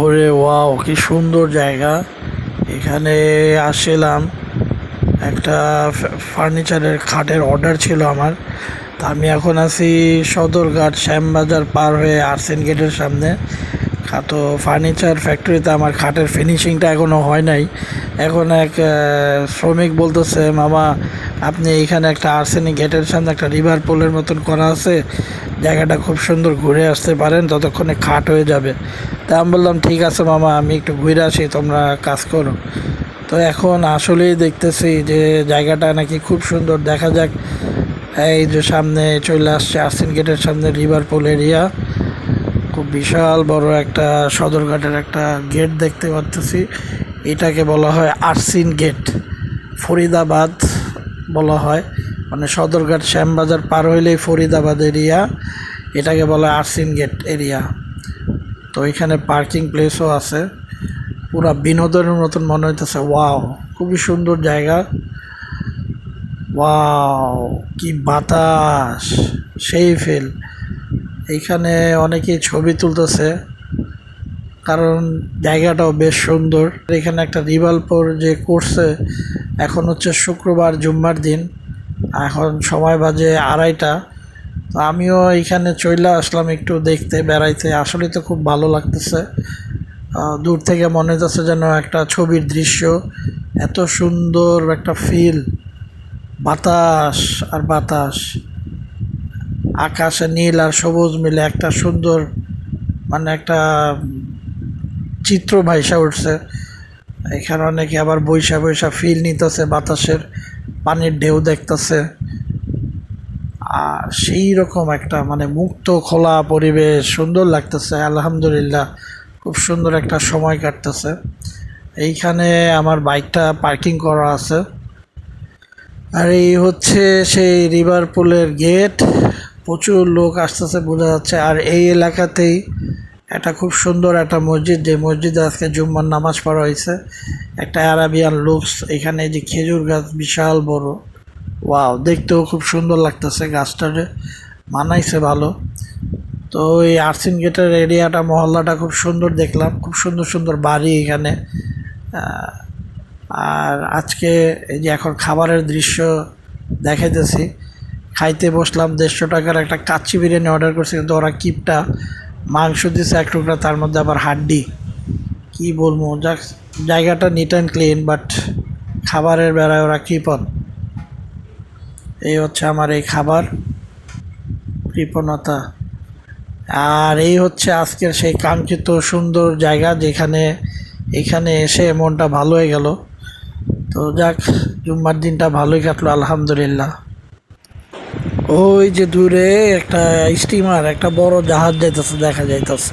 ওরে ওয়াও, কি সুন্দর জায়গা। এখানে আসছিলাম, একটা ফার্নিচারের খাটের অর্ডার ছিল আমার। তা আমি এখন আছি সদরঘাট শ্যামবাজার পার হয়ে আর্সেন গেটের সামনে। তো ফার্নিচার ফ্যাক্টরিতে আমার খাটের ফিনিশিংটা এখনও হয় নাই। এখন এক শ্রমিক বলতেছে, মামা, আপনি এখানে একটা আর্সেনিক গেটের সামনে একটা রিভার পোলের মতন করা আছে। জায়গাটা খুব সুন্দর ঘুরে আসতে পারেন, ততক্ষণে খাট হয়ে যাবে। তা আমি বললাম, ঠিক আছে মামা, আমি একটু ঘুরে আসি, তোমরা কাজ করো। তো এখন আসলেই দেখতেছি যে জায়গাটা নাকি খুব সুন্দর। দেখা যাক, এই যে সামনে চলে আসছে আর্সেন গেটের সামনে রিভার পোল এরিয়া। খুব বিশাল বড় একটা সদরঘাটের একটা গেট দেখতে পাচ্তেছি এটাকে বলা হয় আরসিন গেট, ফরিদাবাদ বলা হয়। মানে সদরঘাট শ্যামবাজার পার হইলেই ফরিদাবাদ এরিয়া, এটাকে বলা আরসিন গেট এরিয়া। তো এখানে পার্কিং প্লেসও আছে। পুরা বিনোদনের মতন মনে হইতেছে, ওয়াও, খুবই সুন্দর জায়গা। ওয়াও, কি বাতাস সেই ফিল এইখানে অনেকেই ছবি তুলতেছে, কারণ জায়গাটাও বেশ সুন্দর। এখানে একটা রিভালপুর যে করছে, এখন হচ্ছে শুক্রবার, জুম্মার দিন। এখন সময় বাজে আড়াইটা। তো আমিও এইখানে চলে আসলাম একটু দেখতে, বেড়াইতে। আসলে তো খুব ভালো লাগতেছে। দূর থেকে মনে হচ্ছে যেন একটা ছবির দৃশ্য। এত সুন্দর একটা ফিল বাতাস আর বাতাস। আকাশে নীল আর সবুজ মিলে একটা সুন্দর মানে একটা চিত্র ভাইসা উঠছে। এখানে অনেকে আবার বৈশা বৈশা ফিল নিতেছে বাতাসের। পানির ঢেউ দেখতেছে। আর সেই রকম একটা মানে মুক্ত, খোলা পরিবেশ, সুন্দর লাগতেছে, আলহামদুলিল্লাহ। খুব সুন্দর একটা সময় কাটতেছে। এইখানে আমার বাইকটা পার্কিং করা আছে। আর এই হচ্ছে সেই রিভার পুলের গেট। প্রচুর লোক আসতেছে, বোঝা যাচ্ছে। আর এই এলাকাতেই একটা খুব সুন্দর একটা মসজিদ, যে মসজিদে আজকে জুম্মার নামাজ পড়া হয়েছে। একটা আরাবিয়ান লুকস এখানে যে খেজুর গাছ বিশাল বড়। ওয়াও দেখতেও খুব সুন্দর লাগতেছে গাছটারে মানাইছে ভালো। তো এই আর্সিন গেটের এরিয়াটা, মহল্লাটা খুব সুন্দর দেখলাম। খুব সুন্দর সুন্দর বাড়ি এখানে। আর আজকে এই যে এখন খাবারের দৃশ্য দেখাইতেছি। খাইতে বসলাম দেড়শো টাকার একটা কাচ্চি বিরিয়ানি অর্ডার করছি, কিন্তু ওরা কিপটা মাংস দিছে এক টুকরা, তার মধ্যে আবার হাড্ডি। কি বলব, যাক, জায়গাটা নিট অ্যান্ড ক্লিন বাট খাবারের বেড়ায় ওরা কৃপণ। এই হচ্ছে আমার এই খাবার, কৃপণতা। আর এই হচ্ছে আজকের সেই কাঙ্ক্ষিত সুন্দর জায়গা, যেখানে, এখানে এসে মনটা ভালো হয়ে গেল। তো যাক, জুম্মার দিনটা ভালোই কাটলো, আলহামদুলিল্লাহ। ওই যে দূরে একটা স্টিমার একটা বড় জাহাজ যাইতেছে দেখা যাইতেছে।